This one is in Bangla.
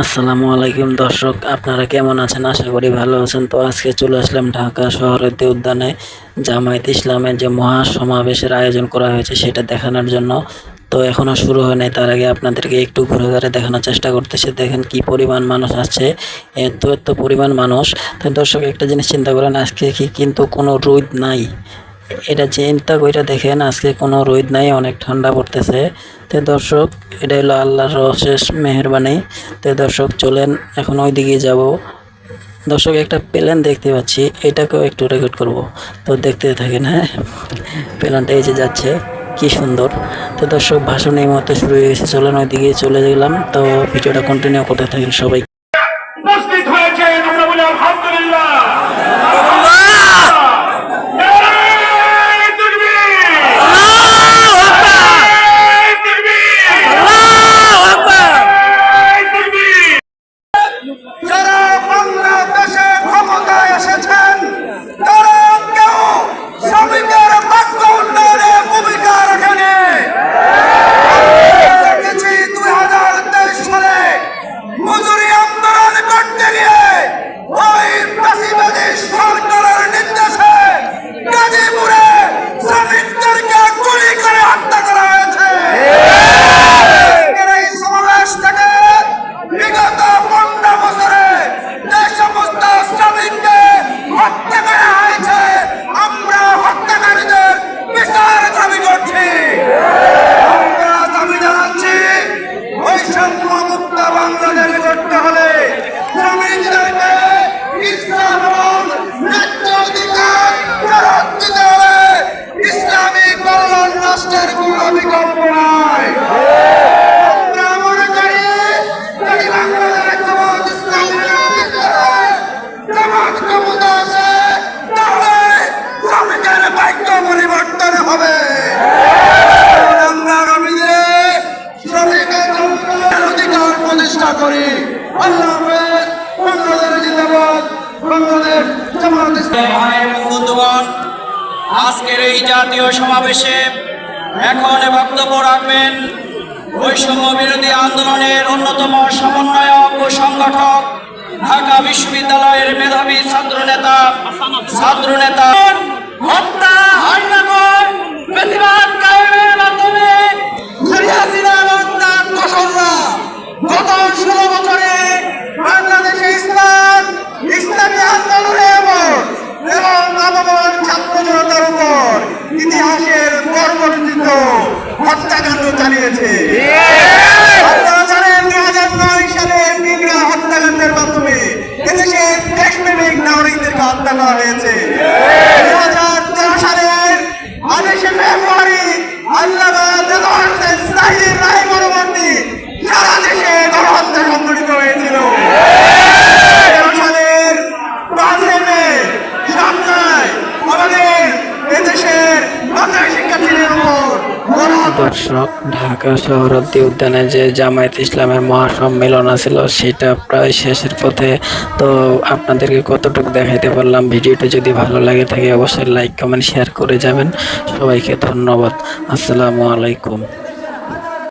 আসসালামু আলাইকুম দর্শক, আপনারা কেমন আছেন? আশা করি ভালো আছেন। তো আজকে চলে আসলাম ঢাকা শহরের উদ্যানে জামায়াত ইসলামের যে মহা সমাবেশের আয়োজন করা হয়েছে, সেটা দেখানোর জন্য। তো এখনও শুরু হয় নাই, তার আগে আপনাদেরকে একটু ঘুরে ঘুরে দেখানোর চেষ্টা করতেছে। দেখেন কি পরিমাণ মানুষ আসছে এত এত পরিমাণ মানুষ। তো দর্শক, একটা জিনিস চিন্তা করেন, আজকে কি কিন্তু কোনো রোদ নাই? এটা চিন্তা কইরা দেখেন, আজকে কোনো রোদ নাই, অনেক ঠান্ডা পড়তেছে। তো দর্শক, এটা হলো আল্লাহর অশেষ মেহরবানি। তো দর্শক, চলেন এখন ওই দিকে যাব। দর্শক, একটা প্লেন দেখতে পাচ্ছি, এটাকেও একটু রেকর্ড করব। তো দেখতে থাকেন হ্যাঁ? প্লেনটা এই যে যাচ্ছে, কি সুন্দর। তো দর্শক, ভাষণ এই মুহূর্তে শুরু হয়ে গেছে। চলেন ওই দিকে চলে গেলাম। তো ভিডিওটা কন্টিনিউ করতে থাকেন সবাই। মুক্ত করতে হলে করি। আল্লাহ বাংলাদেশ জিন্দাবাদ, বাংলাদেশ বন্ধুগণ, আজকের এই জাতীয় সমাবেশে এখন বক্তব্য রাখবেন বৈষম্য বিরোধী আন্দোলনের অন্যতম সমন্বয়ক ও সংগঠক ঢাকা বিশ্ববিদ্যালয়ের মেধাবী ছাত্র নেতা ছাত্র নেতা হত্যা হান্নাগর বেশিরভাগ গর্বরচিত হত্যাকাণ্ড চালিয়েছে। হত্যাকাণ্ডের মাধ্যমে এদেশের দেশপ্রেমিক নাগরিকদেরকে হত্যা করা হয়েছে। দর্শক ঢাকা শহরতী উদ্যানে যে জামায়াত ইসলামের মহাসম্মেলন আছিল, সেটা প্রায় শেষের পথে। তো আপনাদেরকে কতটুকু দেখাইতে পারলাম, ভিডিওটা যদি ভালো লাগে থাকে অবশ্যই লাইক, কমেন্ট, শেয়ার করে যাবেন। সবাইকে ধন্যবাদ। আসসালামু আলাইকুম।